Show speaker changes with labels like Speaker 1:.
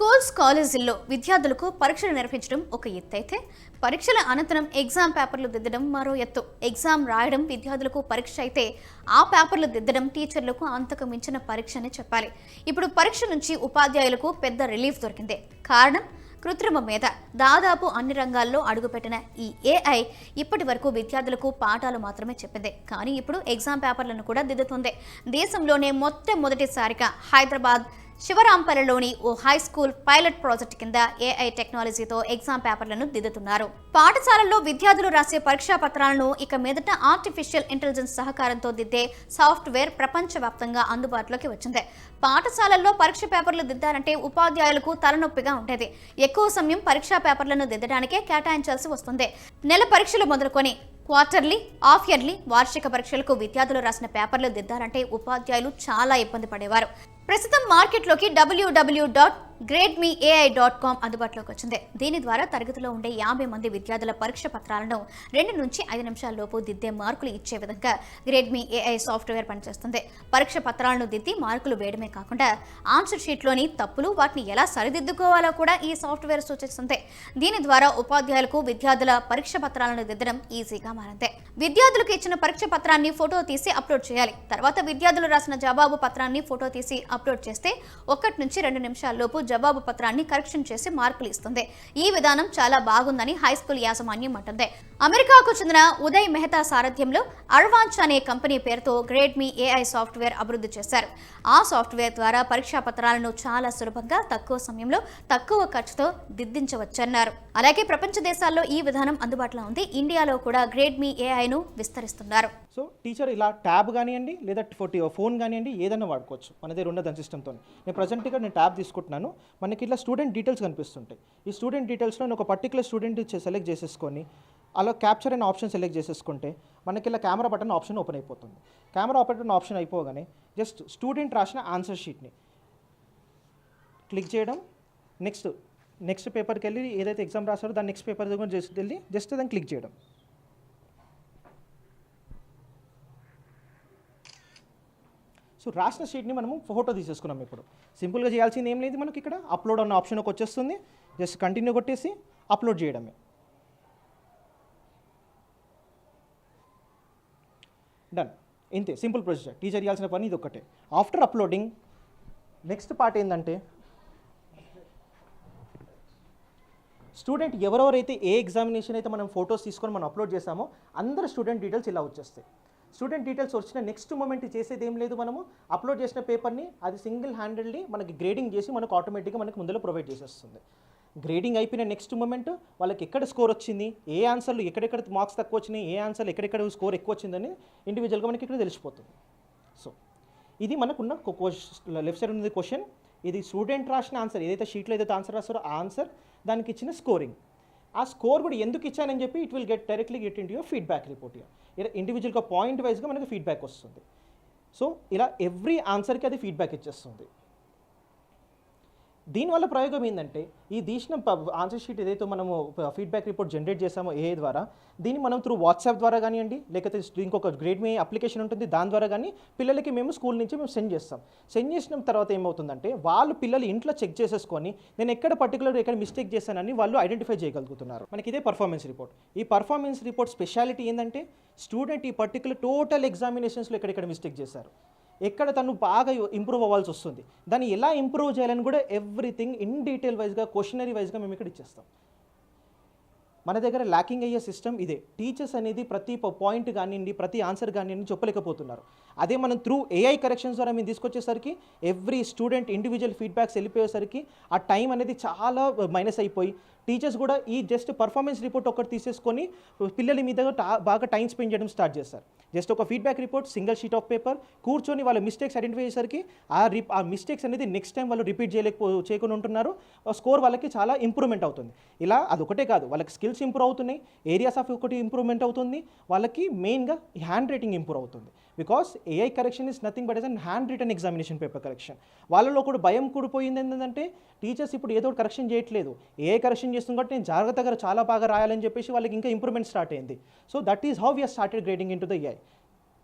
Speaker 1: Schools కాలేజీల్లో విద్యార్థులకు పరీక్షలు నిర్వహించడం ఒక ఎత్తు అయితే పరీక్షల అనంతరం ఎగ్జామ్ పేపర్లు దిద్దడం మరో ఎత్తు. ఎగ్జామ్ రాయడం విద్యార్థులకు పరీక్ష అయితే ఆ పేపర్లు దిద్దడం టీచర్లకు అంతకు మించిన పరీక్ష అని చెప్పాలి. ఇప్పుడు పరీక్ష నుంచి ఉపాధ్యాయులకు పెద్ద రిలీఫ్ దొరికింది. కారణం? కృత్రిమ మీద దాదాపు అన్ని రంగాల్లో అడుగుపెట్టిన ఈ ఏఐ ఇప్పటి వరకు విద్యార్థులకు పాఠాలు మాత్రమే చెప్పింది. కానీ ఇప్పుడు ఎగ్జామ్ పేపర్లను కూడా దిద్దుతుంది. దేశంలోనే మొట్టమొదటిసారిగా హైదరాబాద్ శివరాంపల్లిలోని ఓ హై స్కూల్ పైలట్ ప్రాజెక్ట్ కింద ఏఐ టెక్నాలజీతో ఎగ్జామ్ పేపర్లను దిద్దుతున్నారు. పాఠశాలల్లో విద్యార్థులు రాసే పరీక్షా పత్రాలను ఇక మీదట ఆర్టిఫిషియల్ ఇంటెలిజెన్స్ సహకారంతో దిద్దే సాఫ్ట్వేర్ ప్రపంచవ్యాప్తంగా అందుబాటులోకి వచ్చింది. పాఠశాలల్లో పరీక్ష పేపర్లు దిద్దాలంటే ఉపాధ్యాయులకు తలనొప్పిగా ఉండేది. ఎక్కువ సమయం పరీక్షా పేపర్లను దిద్దడానికే కేటాయించాల్సి వస్తుంది. నెల పరీక్షలు మొదలుకొని క్వార్టర్లీ హాఫ్ ఇయర్లీ వార్షిక పరీక్షలకు విద్యార్థులు రాసిన పేపర్లు దిద్దాలంటే ఉపాధ్యాయులు చాలా ఇబ్బంది పడేవారు. ప్రస్తుతం మార్కెట్లోకి WWW dot grade me AI dot com అందుబాటులోకి వచ్చింది. దీని ద్వారా తరగతిలో ఉండే యాభై మంది విద్యార్థుల పరీక్ష పత్రాలను రెండు నుంచి ఐదు నిమిషాల్లోపు దిద్దే మార్కులు ఇచ్చే విధంగా గ్రేడ్ మీ ఏఐ సాఫ్ట్వేర్ పనిచేస్తుంది. పరీక్ష పత్రాలను దిద్ది మార్కులు వేయడమే కాకుండా ఆన్సర్ షీట్లోని తప్పులు వాటిని ఎలా సరిదిద్దుకోవాలో కూడా ఈ సాఫ్ట్వేర్ సూచిస్తుంది. దీని ద్వారా ఉపాధ్యాయులకు విద్యార్థుల పరీక్ష పత్రాలను దిద్దడం ఈజీగా మారింది. విద్యార్థులకు ఇచ్చిన పరీక్ష పత్రాన్ని ఫోటో తీసి అప్లోడ్ చేయాలి. తర్వాత విద్యార్థులు రాసిన జవాబు పత్రాన్ని ఫోటో తీసి అప్లోడ్ చేస్తే ఒకటి నుంచి రెండు నిమిషాల్లోపు జవాబు పత్రాన్ని కరెక్షన్ చేసి మార్కులు ఇస్తుంది. ఈ విధానం చాలా బాగుందని హై స్కూల్ యాజమాన్యం అంటుంది. అమెరికాకు చెందిన ఉదయ్ మెహతా సారథ్యంలో అర్వాంచ్ అనే కంపెనీ పేరుతో గ్రేడ్ మీ ఏఐ సాఫ్ట్వేర్ అభివృద్ధి చేశారు. ఆ సాఫ్ట్వేర్ ద్వారా పరీక్షా పత్రాలను చాలా సులభంగా తక్కువ సమయంలో తక్కువ ఖర్చుతో దిద్దించవచ్చన్నారు. అలాగే ప్రపంచ దేశాల్లో ఈ విధానం అందుబాటులో ఉంది. ఇండియాలో కూడా గ్రేడ్ మీ ఏఐను విస్తరిస్తున్నారు.
Speaker 2: సో టీచర్ ఇలా ట్యాబ్ కానివ్వండి లేదా ఫోన్ కానివ్వండి ఏదైనా వాడుకోవచ్చు. మన దగ్గర ఉన్నది దాని సిస్టమ్తో నేను ప్రజెంట్గా నేను ట్యాబ్ తీసుకుంటున్నాను. మనకి ఇట్లా స్టూడెంట్ డీటెయిల్స్ కనిపిస్తుంటాయి. ఈ స్టూడెంట్ డీటెయిల్స్లో నేను ఒక పర్టికులర్ స్టూడెంట్ సెలెక్ట్ చేసేసుకొని అలా క్యాప్చర్ అనే ఆప్షన్ సెలెక్ట్ చేసేసుకుంటే మనకి ఇలా కెమెరా బటన్ ఆప్షన్ ఓపెన్ అయిపోతుంది. కెమెరా బటన్ ఆప్షన్ అయిపోగానే జస్ట్ స్టూడెంట్ రాసిన ఆన్సర్ షీట్ని క్లిక్ చేయడం నెక్స్ట్ నెక్స్ట్ పేపర్కి వెళ్ళి ఏదైతే ఎగ్జామ్ రాసారో దాని నెక్స్ట్ పేపర్ దగ్గర జస్ట్ వెళ్ళి జస్ట్ దాన్ని క్లిక్ చేయడం. సో రాసిన షీట్ని మనము ఫోటో తీసేసుకున్నాం ఇప్పుడు. సింపుల్గా చేయాల్సింది ఏం లేదు మనకి ఇక్కడ. అప్లోడ్ అన్న ఆప్షన్ ఒక వచ్చేస్తుంది. జస్ట్ కంటిన్యూ కొట్టేసి అప్లోడ్ చేయడమే. డన్ ఇంతే. సింపుల్ ప్రొసీజర్ టీచర్ చేయాల్సిన పని ఇది ఒకటే ఆఫ్టర్ అప్లోడింగ్ నెక్స్ట్ పార్ట్ ఏంటంటే స్టూడెంట్ ఎవరెవరైతే ఏ ఎగ్జామినేషన్ అయితే మనం ఫొటోస్ తీసుకొని మనం అప్లోడ్ చేసామో అందరు స్టూడెంట్ డీటెయిల్స్ ఇలా వచ్చేస్తాయి. స్టూడెంట్ డీటెయిల్స్ వచ్చిన నెక్స్ట్ మూమెంట్ చేసేది ఏం లేదు మనము. అప్లోడ్ చేసిన పేపర్ని అది సింగిల్ హ్యాండిల్ని మనకి గ్రేడింగ్ చేసి మనకు ఆటోమేటిక్గా మనకు ముందులో ప్రొవైడ్ చేసేస్తుంది. గ్రేడింగ్ అయిపోయిన నెక్స్ట్ మూమెంట్ వాళ్ళకి ఎక్కడ స్కోర్ వచ్చింది? ఏ ఆన్సర్లు ఎక్కడెక్కడ మార్క్స్ తక్కువ వచ్చినాయి? ఏ ఆన్సర్లు ఎక్కడెక్కడ స్కోర్ ఎక్కువ వచ్చిందని ఇండివిజువల్గా మనకి ఇక్కడ తెలిసిపోతుంది. సో ఇది మనకున్న లెఫ్ట్ సైడ్ ఉన్నది క్వశ్చన్ ఇది స్టూడెంట్ రాసిన ఆన్సర్ ఏదైతే షీట్లో ఏదైతే ఆన్సర్ రాస్తారో ఆ ఆన్సర్ దానికి ఇచ్చిన స్కోరింగ్ ఆ స్కోర్ కూడా ఎందుకు ఇచ్చానని చెప్పి it will get directly get into your feedback report ఇలా ఇండివిజువల్గా పాయింట్ వైజ్గా మనకి ఫీడ్బ్యాక్ వస్తుంది. సో ఇలా ఎవ్రీ ఆన్సర్కి అది ఫీడ్బ్యాక్ ఇచ్చేస్తుంది. దీనివల్ల ప్రయోగం ఏంటంటే ఈ తీసిన ఆన్సర్ షీట్ ఏదైతే మనము ఫీడ్బ్యాక్ రిపోర్ట్ జనరేట్ చేసామో ఏఐ ద్వారా దీన్ని మనం త్రూ వాట్సాప్ ద్వారా కానివ్వండి లేకపోతే ఇంకొక గ్రేడ్ మీ అప్లికేషన్ ఉంటుంది దాని ద్వారా కానీ పిల్లలకి మేము స్కూల్ నుంచి మేము సెండ్ చేస్తాం. సెండ్ చేసిన తర్వాత ఏమవుతుందంటే వాళ్ళు పిల్లలు ఇంట్లో చెక్ చేసేసుకొని నేను ఎక్కడ పర్టికులర్ ఎక్కడ మిస్టేక్ చేశానని వాళ్ళు ఐడెంటిఫై చేయగలుగుతున్నారు. మనకి ఇదే పర్ఫార్మెన్స్ రిపోర్ట్ ఈ పర్ఫార్మెన్స్ రిపోర్ట్ స్పెషాలిటీ ఏంటంటే స్టూడెంట్ ఈ పర్టికులర్ టోటల్ ఎగ్జామినేషన్స్లో ఎక్కడెక్కడ మిస్టేక్ చేశారు. ఎక్కడ తను బాగా ఇంప్రూవ్ అవ్వాల్సి వస్తుంది. దాన్ని ఎలా ఇంప్రూవ్ చేయాలని కూడా ఎవ్రీథింగ్ ఇన్ డీటెయిల్ వైజ్గా క్వశ్చనరీ వైజ్గా మేము ఇక్కడ ఇచ్చేస్తాం. మన దగ్గర ల్యాకింగ్ అయ్యే సిస్టమ్ ఇదే. టీచర్స్ అనేది ప్రతి పాయింట్ కానివ్వండి ప్రతి ఆన్సర్ కానివ్వండి చెప్పలేకపోతున్నారు. అదే మనం త్రూ ఏఐ కరెక్షన్స్ ద్వారా మేము తీసుకొచ్చేసరికి ఎవ్రీ స్టూడెంట్ ఇండివిజువల్ ఫీడ్బ్యాక్స్ వెళ్ళిపోయేసరికి ఆ టైం అనేది చాలా మైనస్ అయిపోయి టీచర్స్ కూడా ఈ జస్ట్ పర్ఫార్మెన్స్ రిపోర్ట్ ఒకటి తీసేసుకొని పిల్లల మీద బాగా టైం స్పెండ్ చేయడం స్టార్ట్ చేస్తారు. జస్ట్ ఒక feedback report single sheet of paper కూర్చొని వాళ్ళ మిస్టేక్స్ ఐడెంటిఫై చేసరికి ఆ రి ఆ మిస్టేక్స్ అనేది నెక్స్ట్ టైం వాళ్ళు రిపీట్ చేయలేకపో చేయకుండా ఉంటున్నారు. స్కోర్ వాళ్ళకి చాలా ఇంప్రూవ్మెంట్ అవుతుంది. ఇలా అదొకటే కాదు వాళ్ళకి స్కిల్స్ ఇంప్రూవ్ అవుతున్నాయి ఏరియాస్ ఆఫ్ ఒకటి ఇంప్రూవ్మెంట్ అవుతుంది వాళ్ళకి మెయిన్గా హ్యాండ్ రైటింగ్ ఇంప్రూవ్ అవుతుంది. Because AI correction is nothing but S and hand return examination paper correction వాళ్ళలో కూడా భయం కూడిపోయింది ఏంటంటే టీచర్స్ ఇప్పుడు ఏదో ఒకటి కరెక్షన్ చేయట్లేదు. ఏఐ కరెక్షన్ చేస్తుంది కాబట్టి నేను జాగ్రత్తగా చాలా బాగా రాయాలని చెప్పేసి వాళ్ళకి ఇంకా ఇంప్రూవ్మెంట్ స్టార్ట్ అయింది. So that is how we are started grading into the AI